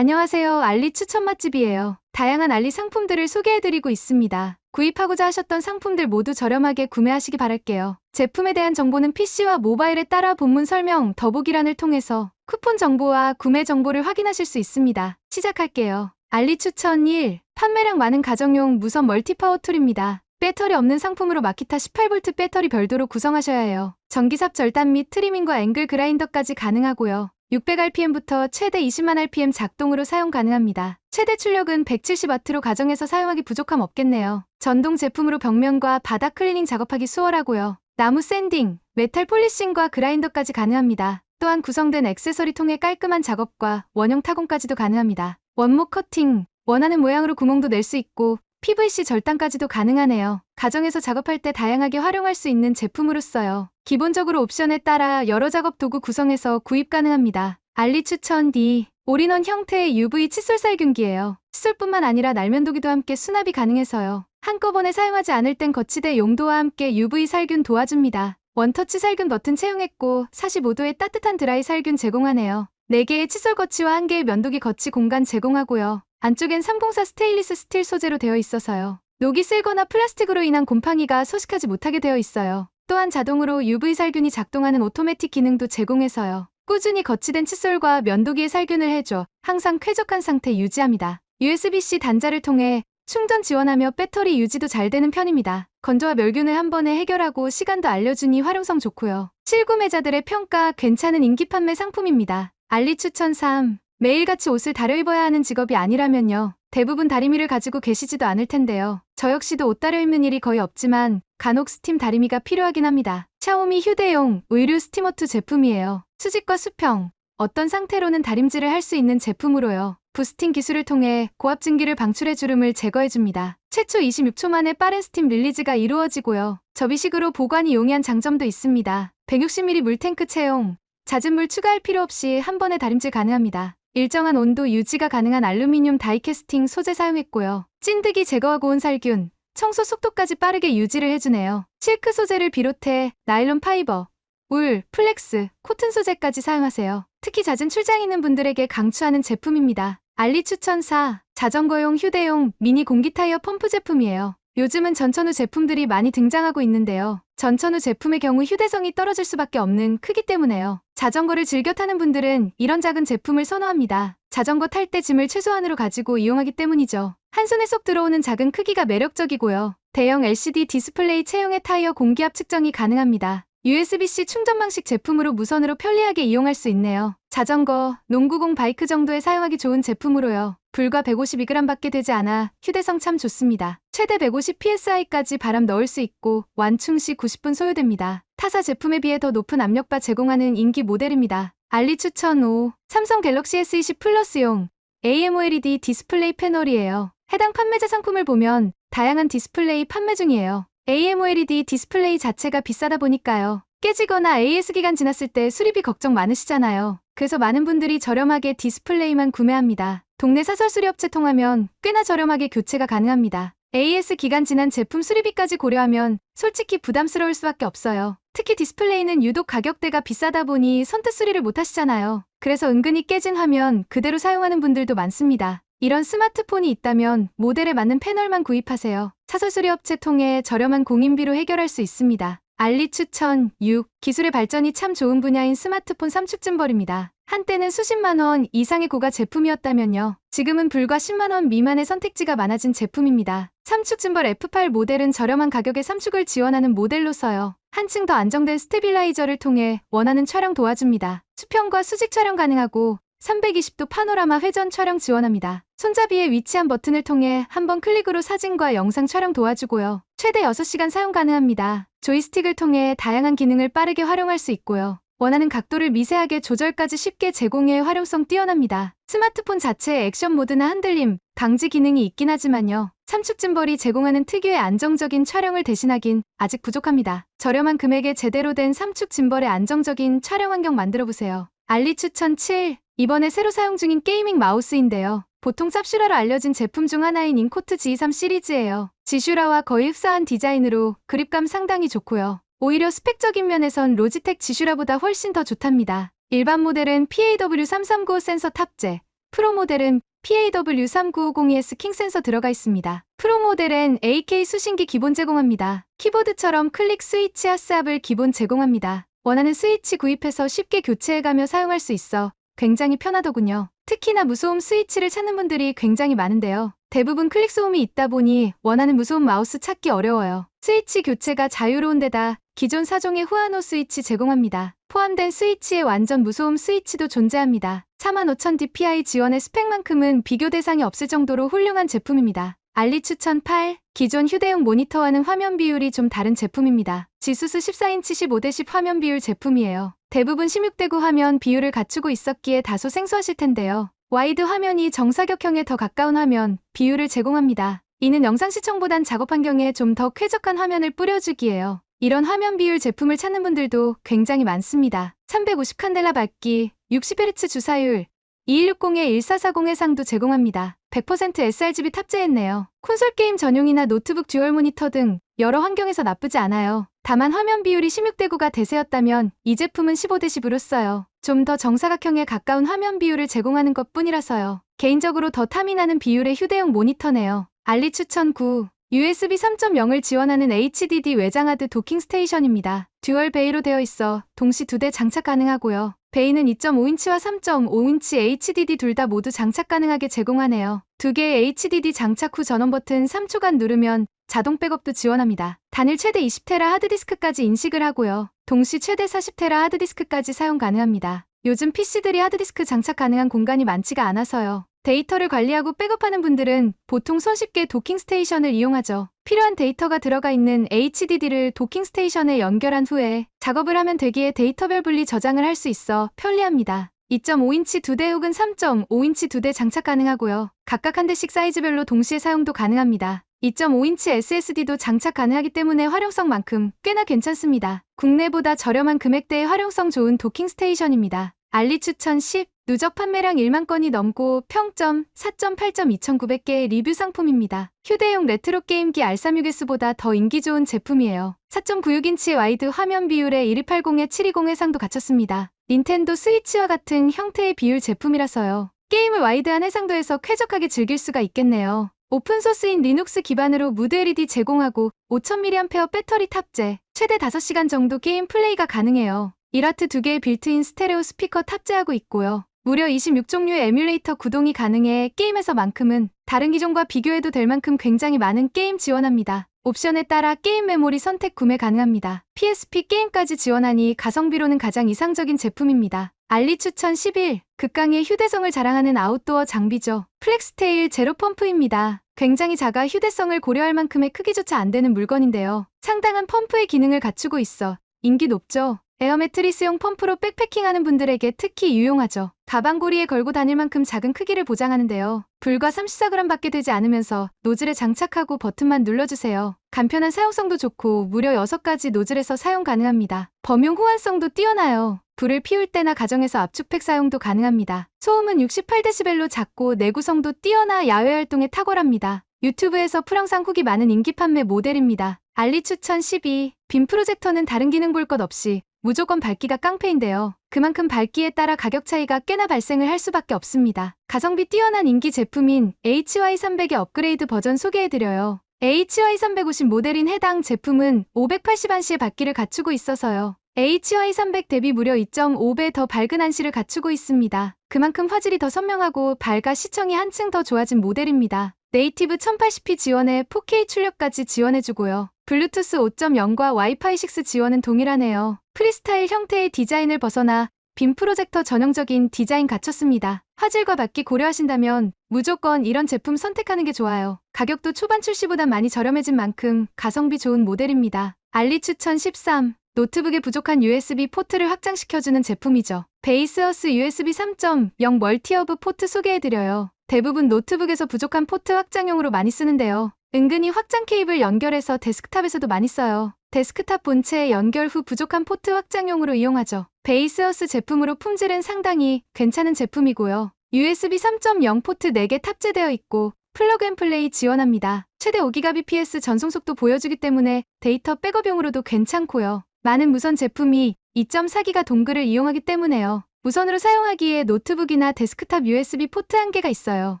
안녕하세요. 알리 추천 맛집이에요. 다양한 알리 상품들을 소개해드리고 있습니다. 구입하고자 하셨던 상품들 모두 저렴하게 구매하시기 바랄게요. 제품에 대한 정보는 PC와 모바일에 따라 본문 설명, 더보기란을 통해서 쿠폰 정보와 구매 정보를 확인하실 수 있습니다. 시작할게요. 알리 추천 1. 판매량 많은 가정용 무선 멀티파워 툴입니다. 배터리 없는 상품으로 마키타 18V 배터리 별도로 구성하셔야 해요. 전기삽 절단 및 트리밍과 앵글 그라인더까지 가능하고요. 600rpm부터 최대 20만rpm 작동으로 사용 가능합니다. 최대 출력은 170W로 가정에서 사용하기 부족함 없겠네요. 전동 제품으로 벽면과 바닥 클리닝 작업하기 수월하고요. 나무 샌딩, 메탈 폴리싱과 그라인더까지 가능합니다. 또한 구성된 액세서리 통해 깔끔한 작업과 원형 타공까지도 가능합니다. 원목 커팅, 원하는 모양으로 구멍도 낼 수 있고 PVC 절단까지도 가능하네요. 가정에서 작업할 때 다양하게 활용할 수 있는 제품으로서요. 기본적으로 옵션에 따라 여러 작업 도구 구성해서 구입 가능합니다. 알리 추천 D. 올인원 형태의 UV 칫솔 살균기예요. 칫솔뿐만 아니라 날면도기도 함께 수납이 가능해서요. 한꺼번에 사용하지 않을 땐 거치대 용도와 함께 UV 살균 도와줍니다. 원터치 살균 버튼 채용했고 45도의 따뜻한 드라이 살균 제공하네요. 4개의 칫솔 거치와 1개의 면도기 거치 공간 제공하고요. 안쪽엔 304 스테인리스 스틸 소재로 되어 있어서요. 녹이 쓸거나 플라스틱으로 인한 곰팡이가 소식하지 못하게 되어 있어요. 또한 자동으로 UV 살균이 작동하는 오토매틱 기능도 제공해서요. 꾸준히 거치된 칫솔과 면도기에 살균을 해줘 항상 쾌적한 상태 유지합니다. USB-C 단자를 통해 충전 지원하며 배터리 유지도 잘 되는 편입니다. 건조와 멸균을 한 번에 해결하고 시간도 알려주니 활용성 좋고요. 실구매자들의 평가 괜찮은 인기 판매 상품입니다. 알리 추천 3. 매일같이 옷을 다려 입어야 하는 직업이 아니라면요. 대부분 다리미를 가지고 계시지도 않을 텐데요. 저 역시도 옷 다려 입는 일이 거의 없지만 간혹 스팀 다리미가 필요하긴 합니다. 샤오미 휴대용 의류 스티머2 제품이에요. 수직과 수평, 어떤 상태로는 다림질을 할 수 있는 제품으로요. 부스팅 기술을 통해 고압 증기를 방출해 주름을 제거해줍니다. 최초 26초 만에 빠른 스팀 릴리즈가 이루어지고요. 접이식으로 보관이 용이한 장점도 있습니다. 160ml 물탱크 채용, 잦은 물 추가할 필요 없이 한 번에 다림질 가능합니다. 일정한 온도 유지가 가능한 알루미늄 다이캐스팅 소재 사용했고요. 찐득이 제거하고 온 살균, 청소 속도까지 빠르게 유지를 해주네요. 실크 소재를 비롯해 나일론 파이버, 울, 플렉스, 코튼 소재까지 사용하세요. 특히 잦은 출장 있는 분들에게 강추하는 제품입니다. 알리 추천 4. 자전거용 휴대용 미니 공기 타이어 펌프 제품이에요. 요즘은 전천후 제품들이 많이 등장하고 있는데요. 전천후 제품의 경우 휴대성이 떨어질 수밖에 없는 크기 때문에요. 자전거를 즐겨 타는 분들은 이런 작은 제품을 선호합니다. 자전거 탈 때 짐을 최소한으로 가지고 이용하기 때문이죠. 한 손에 쏙 들어오는 작은 크기가 매력적이고요. 대형 LCD 디스플레이 채용의 타이어 공기압 측정이 가능합니다. USB-C 충전 방식 제품으로 무선으로 편리하게 이용할 수 있네요. 자전거, 농구공 바이크 정도에 사용하기 좋은 제품으로요. 불과 152g밖에 되지 않아 휴대성 참 좋습니다. 최대 150psi까지 바람 넣을 수 있고 완충 시 90분 소요됩니다. 타사 제품에 비해 더 높은 압력바 제공하는 인기 모델입니다. 알리 추천 5. 삼성 갤럭시 S20 플러스용 AMOLED 디스플레이 패널이에요. 해당 판매자 상품을 보면 다양한 디스플레이 판매 중이에요. AMOLED 디스플레이 자체가 비싸다 보니까요. 깨지거나 AS 기간 지났을 때 수리비 걱정 많으시잖아요. 그래서 많은 분들이 저렴하게 디스플레이만 구매합니다. 동네 사설 수리업체 통하면 꽤나 저렴하게 교체가 가능합니다. AS 기간 지난 제품 수리비까지 고려하면 솔직히 부담스러울 수밖에 없어요. 특히 디스플레이는 유독 가격대가 비싸다 보니 선뜻 수리를 못 하시잖아요. 그래서 은근히 깨진 화면 그대로 사용하는 분들도 많습니다. 이런 스마트폰이 있다면 모델에 맞는 패널만 구입하세요. 사설 수리 업체 통해 저렴한 공인비로 해결할 수 있습니다. 알리 추천 6. 기술의 발전이 참 좋은 분야인 스마트폰 삼축증벌입니다. 한때는 수십만 원 이상의 고가 제품이었다면요. 지금은 불과 10만 원 미만의 선택지가 많아진 제품입니다. 삼축증벌 F8 모델은 저렴한 가격에 삼축을 지원하는 모델로서요. 한층 더 안정된 스테빌라이저를 통해 원하는 촬영 도와줍니다. 수평과 수직 촬영 가능하고 320도 파노라마 회전 촬영 지원합니다. 손잡이에 위치한 버튼을 통해 한 번 클릭으로 사진과 영상 촬영 도와주고요. 최대 6시간 사용 가능합니다. 조이스틱을 통해 다양한 기능을 빠르게 활용할 수 있고요. 원하는 각도를 미세하게 조절까지 쉽게 제공해 활용성 뛰어납니다. 스마트폰 자체에 액션 모드나 흔들림, 방지 기능이 있긴 하지만요. 삼축 짐벌이 제공하는 특유의 안정적인 촬영을 대신하긴 아직 부족합니다. 저렴한 금액에 제대로 된 삼축 짐벌의 안정적인 촬영 환경 만들어 보세요. 알리 추천 7. 이번에 새로 사용 중인 게이밍 마우스인데요. 보통 쌉슈라로 알려진 제품 중 하나인 인코트 G3 시리즈예요. 지슈라와 거의 흡사한 디자인으로 그립감 상당히 좋고요. 오히려 스펙적인 면에선 로지텍 지슈라보다 훨씬 더 좋답니다. 일반 모델은 PAW330 센서 탑재, 프로 모델은 PAW39502S 킹 센서 들어가 있습니다. 프로 모델엔 AK 수신기 기본 제공합니다. 키보드처럼 클릭 스위치 하스압을 기본 제공합니다. 원하는 스위치 구입해서 쉽게 교체해가며 사용할 수 있어 굉장히 편하더군요. 특히나 무소음 스위치를 찾는 분들이 굉장히 많은데요. 대부분 클릭 소음이 있다 보니 원하는 무소음 마우스 찾기 어려워요. 스위치 교체가 자유로운 데다 기존 사종의 후아노 스위치 제공합니다. 포함된 스위치에 완전 무소음 스위치도 존재합니다. 45,000dpi 지원의 스펙만큼은 비교 대상이 없을 정도로 훌륭한 제품입니다. 알리 추천 8. 기존 휴대용 모니터와는 화면 비율이 좀 다른 제품입니다. 지수스 14인치 15대10 화면 비율 제품이에요. 대부분 16대9 화면 비율을 갖추고 있었기에 다소 생소하실 텐데요. 와이드 화면이 정사각형에 더 가까운 화면 비율을 제공합니다. 이는 영상 시청보단 작업 환경에 좀 더 쾌적한 화면을 뿌려주기예요. 이런 화면 비율 제품을 찾는 분들도 굉장히 많습니다. 350 칸델라 밝기, 60Hz 주사율, 2160에 1440 해상도 제공합니다. 100% sRGB 탑재했네요. 콘솔 게임 전용이나 노트북 듀얼 모니터 등 여러 환경에서 나쁘지 않아요. 다만 화면 비율이 16대 9가 대세였다면 이 제품은 15대 10으로 써요. 좀 더 정사각형에 가까운 화면 비율을 제공하는 것 뿐이라서요. 개인적으로 더 탐이 나는 비율의 휴대용 모니터네요. 알리 추천 9. USB 3.0을 지원하는 HDD 외장하드 도킹 스테이션입니다. 듀얼 베이로 되어 있어 동시 두 대 장착 가능하고요. 베이는 2.5인치와 3.5인치 HDD 둘 다 모두 장착 가능하게 제공하네요. 두 개의 HDD 장착 후 전원 버튼 3초간 누르면 자동 백업도 지원합니다. 단일 최대 20테라 하드디스크까지 인식을 하고요. 동시 최대 40테라 하드디스크까지 사용 가능합니다. 요즘 PC들이 하드디스크 장착 가능한 공간이 많지가 않아서요. 데이터를 관리하고 백업하는 분들은 보통 손쉽게 도킹 스테이션을 이용하죠. 필요한 데이터가 들어가 있는 HDD를 도킹 스테이션에 연결한 후에 작업을 하면 되기에 데이터별 분리 저장을 할 수 있어 편리합니다. 2.5인치 2대 혹은 3.5인치 2대 장착 가능하고요. 각각 한 대씩 사이즈별로 동시에 사용도 가능합니다. 2.5인치 SSD도 장착 가능하기 때문에 활용성만큼 꽤나 괜찮습니다. 국내보다 저렴한 금액대의 활용성 좋은 도킹 스테이션입니다. 알리 추천 10. 누적 판매량 1만 건이 넘고 평점 4.8점 2,900개의 리뷰 상품입니다. 휴대용 레트로 게임기 R36S보다 더 인기 좋은 제품이에요. 4.96인치 와이드 화면 비율에 1280에 720 해상도 갖췄습니다. 닌텐도 스위치와 같은 형태의 비율 제품이라서요. 게임을 와이드한 해상도에서 쾌적하게 즐길 수가 있겠네요. 오픈소스인 리눅스 기반으로 무드 LED 제공하고 5000mAh 배터리 탑재, 최대 5시간 정도 게임 플레이가 가능해요. 1와트 2개의 빌트인 스테레오 스피커 탑재하고 있고요. 무려 26종류의 에뮬레이터 구동이 가능해 게임에서만큼은 다른 기종과 비교해도 될 만큼 굉장히 많은 게임 지원합니다. 옵션에 따라 게임 메모리 선택 구매 가능합니다. PSP 게임까지 지원하니 가성비로는 가장 이상적인 제품입니다. 알리 추천 11. 극강의 휴대성을 자랑하는 아웃도어 장비죠. 플렉스테일 제로 펌프입니다. 굉장히 작아 휴대성을 고려할 만큼의 크기조차 안 되는 물건인데요. 상당한 펌프의 기능을 갖추고 있어 인기 높죠. 에어매트리스용 펌프로 백패킹하는 분들에게 특히 유용하죠. 가방고리에 걸고 다닐 만큼 작은 크기를 보장하는데요. 불과 34g밖에 되지 않으면서 노즐에 장착하고 버튼만 눌러주세요. 간편한 사용성도 좋고 무려 6가지 노즐에서 사용 가능합니다. 범용 호환성도 뛰어나요. 불을 피울 때나 가정에서 압축팩 사용도 가능합니다. 소음은 68dB로 작고 내구성도 뛰어나 야외 활동에 탁월합니다. 유튜브에서 프랑상 후기 많은 인기 판매 모델입니다. 알리 추천 12. 빔 프로젝터는 다른 기능 볼 것 없이 무조건 밝기가 깡패인데요. 그만큼 밝기에 따라 가격 차이가 꽤나 발생을 할 수밖에 없습니다. 가성비 뛰어난 인기 제품인 HY300의 업그레이드 버전 소개해드려요. HY350 모델인 해당 제품은 580 안시의 밝기를 갖추고 있어서요. HY300 대비 무려 2.5배 더 밝은 안시를 갖추고 있습니다. 그만큼 화질이 더 선명하고 밝아 시청이 한층 더 좋아진 모델입니다. 네이티브 1080p 지원에 4K 출력까지 지원해주고요. 블루투스 5.0과 와이파이 6 지원은 동일하네요. 프리스타일 형태의 디자인을 벗어나 빔 프로젝터 전형적인 디자인 갖췄습니다. 화질과 밝기 고려하신다면 무조건 이런 제품 선택하는 게 좋아요. 가격도 초반 출시보다 많이 저렴해진 만큼 가성비 좋은 모델입니다. 알리 추천 13. 노트북에 부족한 USB 포트를 확장시켜주는 제품이죠. 베이스어스 USB 3.0 멀티허브 포트 소개해드려요. 대부분 노트북에서 부족한 포트 확장용으로 많이 쓰는데요. 은근히 확장 케이블 연결해서 데스크탑에서도 많이 써요. 데스크탑 본체에 연결 후 부족한 포트 확장용으로 이용하죠. 베이스어스 제품으로 품질은 상당히 괜찮은 제품이고요. USB 3.0 포트 4개 탑재되어 있고 플러그앤플레이 지원합니다. 최대 5Gbps 전송 속도 보여주기 때문에 데이터 백업용으로도 괜찮고요. 많은 무선 제품이 2.4기가 동글을 이용하기 때문에요. 무선으로 사용하기에 노트북이나 데스크탑 USB 포트 한 개가 있어요.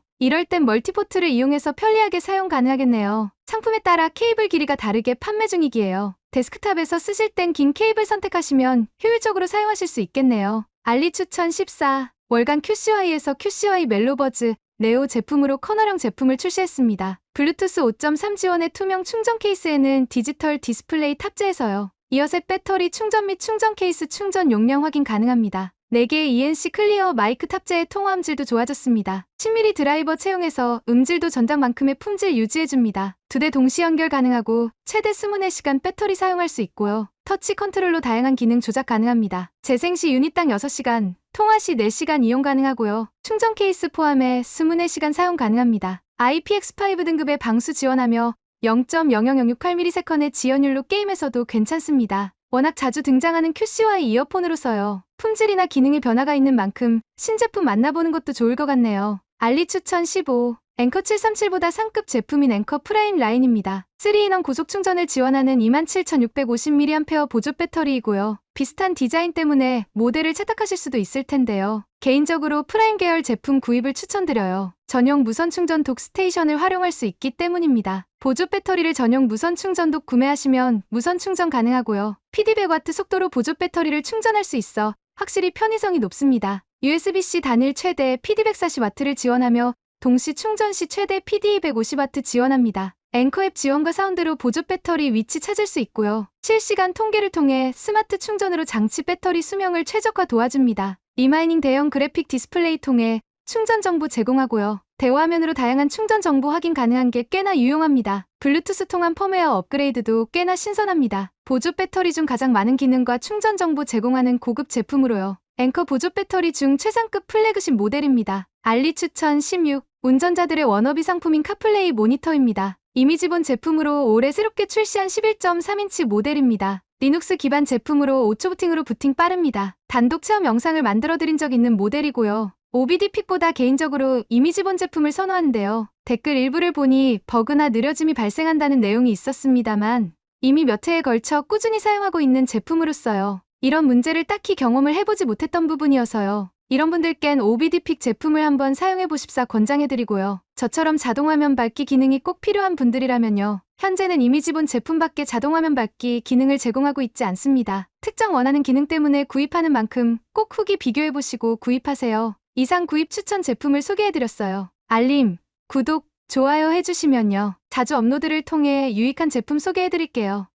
이럴 땐 멀티포트를 이용해서 편리하게 사용 가능하겠네요. 상품에 따라 케이블 길이가 다르게 판매 중이기에요. 데스크탑에서 쓰실 땐 긴 케이블 선택하시면 효율적으로 사용하실 수 있겠네요. 알리 추천 14. 월간 QCY에서 QCY 멜로버즈 네오 제품으로 커널형 제품을 출시했습니다. 블루투스 5.3 지원의 투명 충전 케이스에는 디지털 디스플레이 탑재해서요. 이어서 배터리 충전 및 충전 케이스 충전 용량 확인 가능합니다. 4개의 ENC 클리어 마이크 탑재의 통화 음질도 좋아졌습니다. 10mm 드라이버 채용해서 음질도 전작만큼의 품질 유지해줍니다. 두 대 동시 연결 가능하고 최대 24시간 배터리 사용할 수 있고요. 터치 컨트롤로 다양한 기능 조작 가능합니다. 재생 시 유닛당 6시간, 통화 시 4시간 이용 가능하고요. 충전 케이스 포함해 24시간 사용 가능합니다. IPX5 등급의 방수 지원하며 0.00068ms 지연율로 게임에서도 괜찮습니다. 워낙 자주 등장하는 QCY 이어폰으로서요. 품질이나 기능의 변화가 있는 만큼 신제품 만나보는 것도 좋을 것 같네요. 알리 추천 15. 앵커 737보다 상급 제품인 앵커 프라임 라인입니다. 3인원 고속 충전을 지원하는 27,650mAh 보조 배터리이고요. 비슷한 디자인 때문에 모델을 채택하실 수도 있을 텐데요. 개인적으로 프라임 계열 제품 구입을 추천드려요. 전용 무선 충전 독 스테이션을 활용할 수 있기 때문입니다. 보조 배터리를 전용 무선 충전 독 구매하시면 무선 충전 가능하고요. PD 100W 속도로 보조 배터리를 충전할 수 있어 확실히 편의성이 높습니다. USB-C 단일 최대 PD 140W를 지원하며 동시 충전 시 최대 PD 250W 지원합니다. 앵커 앱 지원과 사운드로 보조 배터리 위치 찾을 수 있고요. 실시간 통계를 통해 스마트 충전으로 장치 배터리 수명을 최적화 도와줍니다. 리마이닝 대형 그래픽 디스플레이 통해 충전 정보 제공하고요. 대화면으로 다양한 충전 정보 확인 가능한 게 꽤나 유용합니다. 블루투스 통한 펌웨어 업그레이드도 꽤나 신선합니다. 보조 배터리 중 가장 많은 기능과 충전 정보 제공하는 고급 제품으로요. 앵커 보조 배터리 중 최상급 플래그십 모델입니다. 알리 추천 16. 운전자들의 워너비 상품인 카플레이 모니터입니다. 이미 지본 제품으로 올해 새롭게 출시한 11.3인치 모델입니다. 리눅스 기반 제품으로 5초 부팅으로 부팅 빠릅니다. 단독 체험 영상을 만들어 드린 적 있는 모델이고요. OBD 픽보다 개인적으로 이미지 본 제품을 선호하는데요. 댓글 일부를 보니 버그나 느려짐이 발생한다는 내용이 있었습니다만 이미 몇 해에 걸쳐 꾸준히 사용하고 있는 제품으로서요. 이런 문제를 딱히 경험을 해보지 못했던 부분이어서요. 이런 분들껜 OBD픽 제품을 한번 사용해보십사 권장해드리고요. 저처럼 자동화면 밝기 기능이 꼭 필요한 분들이라면요. 현재는 이미 지본 제품밖에 자동화면 밝기 기능을 제공하고 있지 않습니다. 특정 원하는 기능 때문에 구입하는 만큼 꼭 후기 비교해보시고 구입하세요. 이상 구입 추천 제품을 소개해드렸어요. 알림, 구독, 좋아요 해주시면요. 자주 업로드를 통해 유익한 제품 소개해드릴게요.